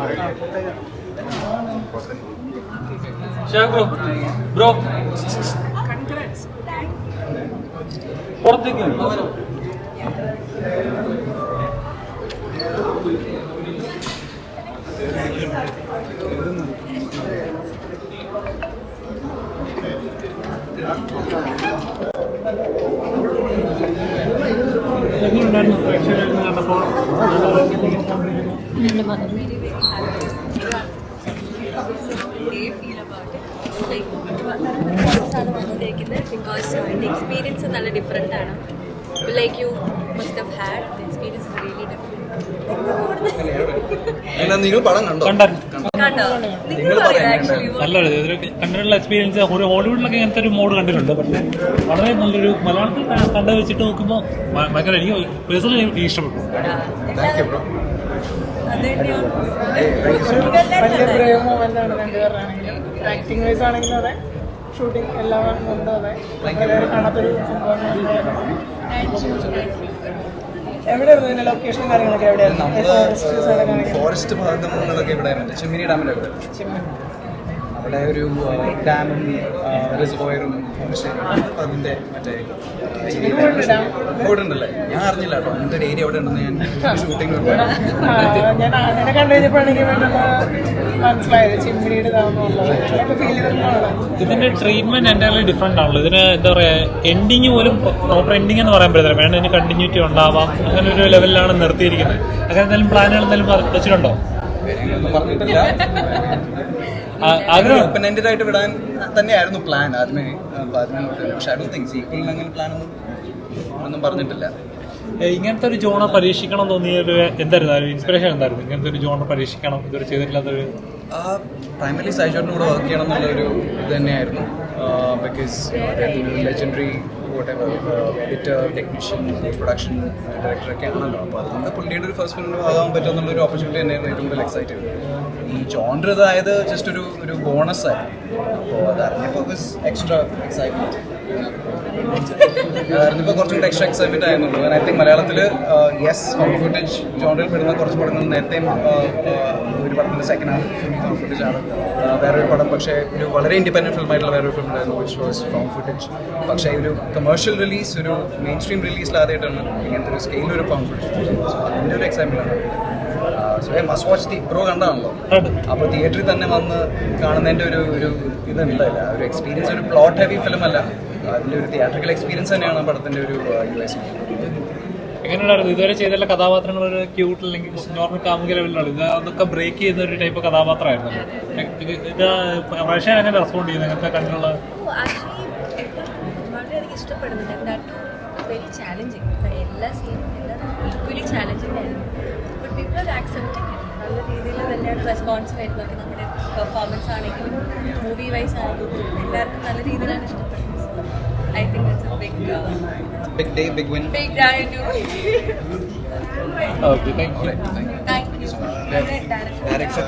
あれ bro bro. പുറത്തേക്ക് എങ്ങനെയുണ്ടായിരുന്നു പ്രേക്ഷകരായിരുന്നു കണ്ടപ്പോൾ? ബിക്കോസ് എന്റെ എക്സ്പീരിയൻസ് നല്ല ഡിഫറെന്റ് ആണ്. Like you must have had the experience really കണ്ടിട്ടുള്ള എക്സ്പീരിയൻസ് ഒരു ഹോളിവുഡിലൊക്കെ ഇങ്ങനത്തെ ഒരു മോഡ് കണ്ടിട്ടുണ്ട്. പക്ഷേ വളരെ നല്ലൊരു മലയാളത്തിൽ കണ്ട വെച്ചിട്ട് നോക്കുമ്പോൾ ഭയങ്കര എനിക്ക് പേഴ്സണലി എനിക്ക് ഇഷ്ടപ്പെട്ടു. വലിയ ആണ് രണ്ടുപേരാണെങ്കിലും വൈസ് ആണെങ്കിലും അതെ. ഷൂട്ടിംഗ് എല്ലാവരും കൊണ്ടും അതെ. വേറെ കാണാത്തൊരു സംഭവം എവിടെയായിരുന്നു ഇതിന്റെ ലൊക്കേഷനും കാര്യങ്ങളൊക്കെ? എവിടെയായിരുന്നു? ഫോറസ്റ്റ് ഭാഗം ഇവിടെ മറ്റേ ചെമ്മിനി ഡാമിലൊക്കെ അവിടെ ഒരു ഡാമും റിസർവോയറും അതിന്റെ അതിന്റെ മറ്റേ പോയിട്ടുണ്ടല്ലേ ഞാൻ അറിഞ്ഞില്ല കേട്ടോ. അങ്ങനത്തെ ഒരു ഏരിയ അവിടെ ഉണ്ടെന്ന് ഞാൻ ഷൂട്ടിംഗ് ഞാൻ അങ്ങനെ കണ്ടു കഴിഞ്ഞപ്പോഴാണ് ഇതിന്റെ ട്രീറ്റ്മെന്റ് എന്റെ ഡിഫറെന്റ് ആണല്ലോ. ഇതിന് എന്താ പറയാ എൻഡിങ് പോലും പ്രോപ്പർ എൻഡിങ് എന്ന് പറയാൻ പറ്റില്ല വേണ്ട ഇതിന് കണ്ടിന്യൂറ്റി ഉണ്ടാവാം. അങ്ങനെ ഒരു ലെവലിലാണ് നിർത്തിയിരിക്കുന്നത്. അങ്ങനെ എന്തെങ്കിലും പ്ലാനുകൾ എന്തെങ്കിലും വെച്ചിട്ടുണ്ടോ? ഒന്നും പറഞ്ഞിട്ടില്ല. ഓപ്പൺ എൻഡഡ് ആയിട്ട് വിടാൻ തന്നെയായിരുന്നു പ്ലാൻ ആദ്യമേ. പക്ഷെ ഐ ഡോണ്ട് തിങ്ക് സീക്വലിന് അങ്ങനെ പ്ലാൻ ഒന്നും ഒന്നും പറഞ്ഞിട്ടില്ല. ഇങ്ങനത്തെ ഒരു ജോണ പരീക്ഷിക്കണം തോന്നിയ ഒരു എന്തായിരുന്നു? ഇൻസ്പിറേഷൻ എന്തായിരുന്നു? ഇങ്ങനത്തെ ഒരു ജോണ പരീക്ഷിക്കണം ഇതുവരെ ചെയ്തിട്ടില്ലാത്തൊരു പ്രൈമറി സൈജോട്ടിന്റെ കൂടെ വർക്ക് ചെയ്യണം എന്നുള്ള ഒരു ഇത് തന്നെയായിരുന്നു. ബിക്കോസ് അദ്ദേഹത്തിന് ലെജൻഡറി എഡിറ്റർ ടെക്നീഷ്യൻ പ്രൊഡക്ഷൻ ഡയറക്ടറൊക്കെ ആണല്ലോ. അപ്പോൾ അതുകൊണ്ട് പുള്ളിയുടെ ഒരു ഫസ്റ്റ് ഫിലിം ആകാൻ പറ്റും ഒരു ഓപ്പർച്യൂണിറ്റി തന്നെയാണ് ഏറ്റവും കൂടുതൽ എക്സൈറ്റ് ചെയ്തത്. ഈ ജോണ്ടർ ഇതായത് ജസ്റ്റ് ഒരു ഒരു ബോണസ് ആയിരുന്നു. അത് അറിഞ്ഞപ്പോൾ എക്സ്ട്രാ എക്സൈറ്റ്മെന്റ് അറിഞ്ഞപ്പോൾ കുറച്ചും കൂടെ എക്സ്ട്രാ എക്സൈറ്റ്മെന്റ് ആയിരുന്നുള്ളൂ ഐ തിങ്ക് മലയാളത്തിൽ യെസ് ഫൗണ്ട് ഫുട്ടേജ് ജോണറിൽ പെടുന്ന കുറച്ച് പടങ്ങൾ നേരത്തെയും ആ, ആ, ഒരു പടത്തിന്റെ സെക്കൻഡ് ഹാഫ് ഫൗണ്ട് ഫുട്ടേജ് ആണ്. ആ, വേറൊരു പടം പക്ഷേ ഒരു വളരെ ഇൻഡിപെൻഡന്റ് ഫിലിം ആയിട്ടുള്ള വേറൊരു ഫിലിം ഉണ്ടായിരുന്നു വിച്ച് വാസ് ഫൗണ്ട് ഫുട്ടേജ് പക്ഷേ ഒരു കമേഴ്ഷ്യൽ റിലീസ് ഒരു മെയിൻ സ്ട്രീം റിലീസിൽ ആദ്യമായിട്ടാണ് ഇങ്ങനത്തെ ഒരു സ്കെയിലൊരു ഫൗണ്ട് ഫുട്ടേജ് അതിന്റെ ഒരു എക്സാമ്പിൾ ആണ്. സോ മസ്റ്റ് വാച്ച് പ്രോ കണ്ടാണല്ലോ? അപ്പോൾ തിയേറ്ററിൽ തന്നെ വന്ന് കാണുന്നതിന്റെ ഒരു ഒരു ഇതുണ്ടല്ല ഒരു എക്സ്പീരിയൻസ് ഒരു പ്ലോട്ട് ഹെവി ഫിലിം അല്ല. അതിന്റെ ഒരു തിയേറ്ററിക്കൽ എക്സ്പീരിയൻസ് തന്നെയാണ് പടത്തിന്റെ ഒരു യു എസ് എങ്ങനെയുണ്ടായിരുന്നു? ഇതുവരെ ചെയ്തുള്ള കഥാപാത്രങ്ങൾ ഒരു ക്യൂട്ട് അല്ലെങ്കിൽ നോർമൽ കാമുക ലെവലിലാണ് ഇത് അതൊക്കെ ബ്രേക്ക് ചെയ്യുന്ന ഒരു ടൈപ്പ് കഥാപാത്രമായിരുന്നു? ഇത് ഇത് റഷ്യ എങ്ങനെ റെസ്പോണ്ട് ചെയ്യുന്നത് ഇങ്ങനത്തെ കണ്ടുള്ള ആക്ച്വലി വളരെയധികം ഇഷ്ടപ്പെടുന്നുണ്ട്. വെരി ചാലഞ്ചിങ് എല്ലാ സീനും എല്ലാം ഈക്വലി ചാലഞ്ചിങ് ആയിരുന്നു ബട്ട് പീപ്പിൾ ആർ ആക്സെപ്റ്റിംഗ് നല്ല രീതിയിൽ തന്നെയാണ് റെസ്പോൺസ് വരുന്നത് നമ്മുടെ പെർഫോമൻസ് ആണെങ്കിലും മൂവി വൈസ് ആണെങ്കിലും എല്ലാവർക്കും നല്ല രീതിയിലാണ് ഇഷ്ടപ്പെടുന്നത്. I think it's a big big day big win big okay thank you thank you so much director director